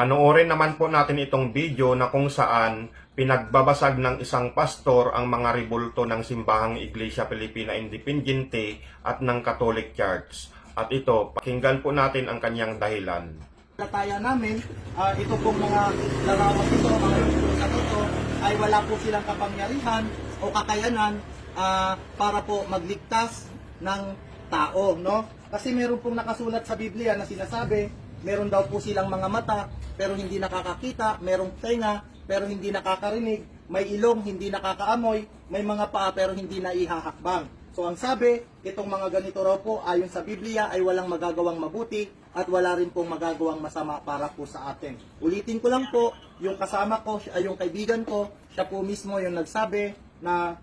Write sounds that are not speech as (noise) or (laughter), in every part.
Panoorin naman po natin itong video na kung saan pinagbabasag ng isang pastor ang mga rebulto ng simbahang Iglesia Pilipina Independiente at ng Catholic Church. At ito, pakinggan po natin ang kanyang dahilan. Lataya namin, ah, ito pong mga larawan ito, mga sa ito, ay wala po silang kapangyarihan o kakayanan ah, para po magligtas ng tao, no? Kasi meron pong nakasulat sa Biblia na sinasabi, meron daw po silang mga mata, pero hindi nakakakita, merong tenga, pero hindi nakakarinig, may ilong, hindi nakakaamoy, may mga paa, pero hindi naihahakbang. So ang sabi, itong mga ganito raw po ayon sa Biblia ay walang magagawang mabuti at wala rin pong magagawang masama para po sa atin. Ulitin ko lang po, yung kasama ko, ay yung kaibigan ko, siya po mismo yung nagsabi na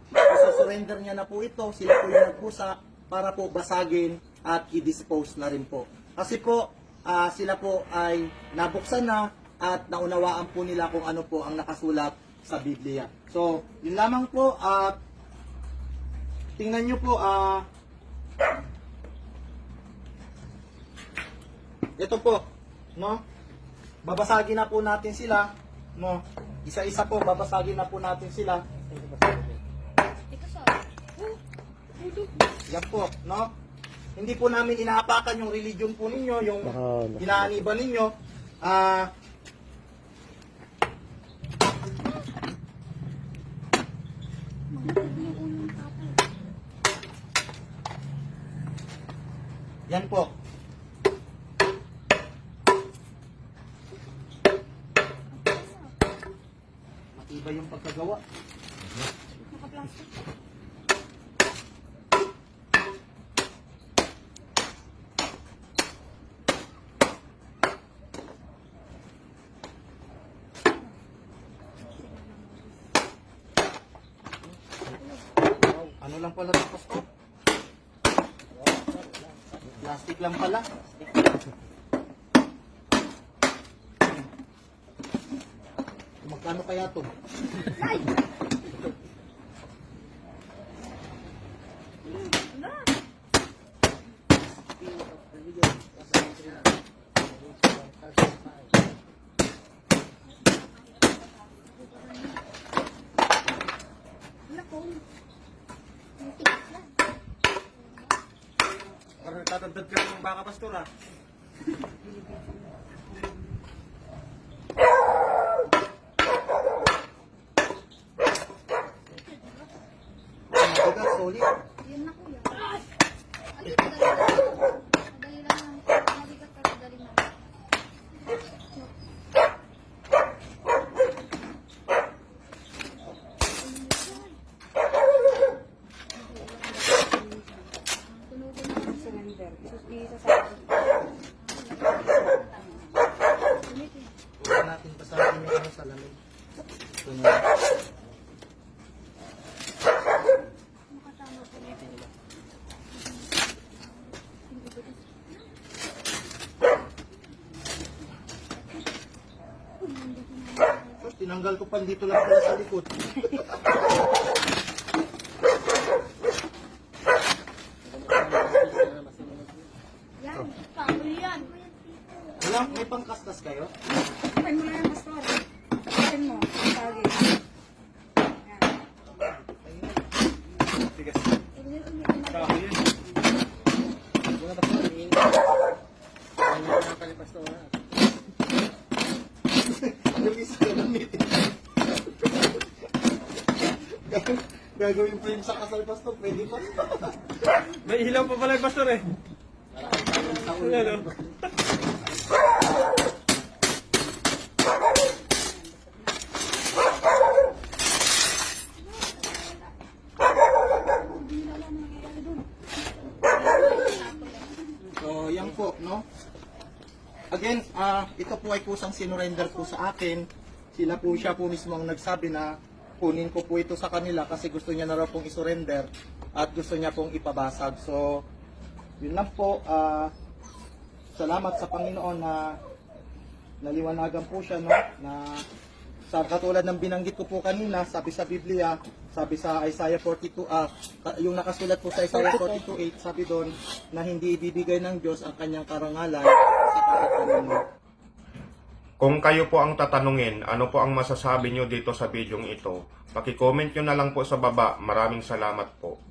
surrender niya na po ito, sila po yung nagpusa para po basagin at i-dispose na rin po. Kasi po, ah, sila po ay nabuksan na at naunawaan po nila kung ano po ang nakasulat sa Biblia. So, yun lamang po at tingnan nyo po, ah, ito po, no? Babasagin na po natin sila, no? Isa-isa po, babasagin na po natin sila. Yan po, no? Hindi po namin inaapakan yung religion po ninyo, yung inaaniban ninyo. Ah, yan po. Matibay yung pagkagawa. Ano lang pala tapos ko? Plastic lang pala. Magkano kaya to? Parang tatagdag ka ng baka pastor ah. Matigas, solid. Yun na kuya. Ano yung madali lang? Madali lang lang. Maligat pero madali lang. Surrender. Isa sa Huwag natin basahin yung ano sa lamig. Ito na. Tinanggal ko pa dito lang pala sa likod. (laughs) Yan. Paano yan? Wala, may pangkastas kayo? Open mo na yan, Pastor. Open mo. Tagi. Tigas. Kahoy yun. Wala ba Yung isa na meeting. Gagawin pa yung sa kasal pastor, pwede pa. May ilaw pa pala yung pastor eh. Ano? So, yan po, no? Again, ah ito po ay kusang sinurrender po sa akin. Sila po siya po mismo ang nagsabi na kunin ko po ito sa kanila kasi gusto niya na raw pong isurrender at gusto niya pong ipabasag. So, yun lang po. ah salamat sa Panginoon na naliwanagan po siya, no? Na sa katulad ng binanggit ko po kanina, sabi sa Biblia, sabi sa Isaiah 42, ah, yung nakasulat po sa Isaiah 42.8, sabi doon na hindi ibibigay ng Diyos ang kanyang karangalan sa kahit kanino. Kung kayo po ang tatanungin, ano po ang masasabi nyo dito sa bidyong ito, paki-comment nyo na lang po sa baba. Maraming salamat po.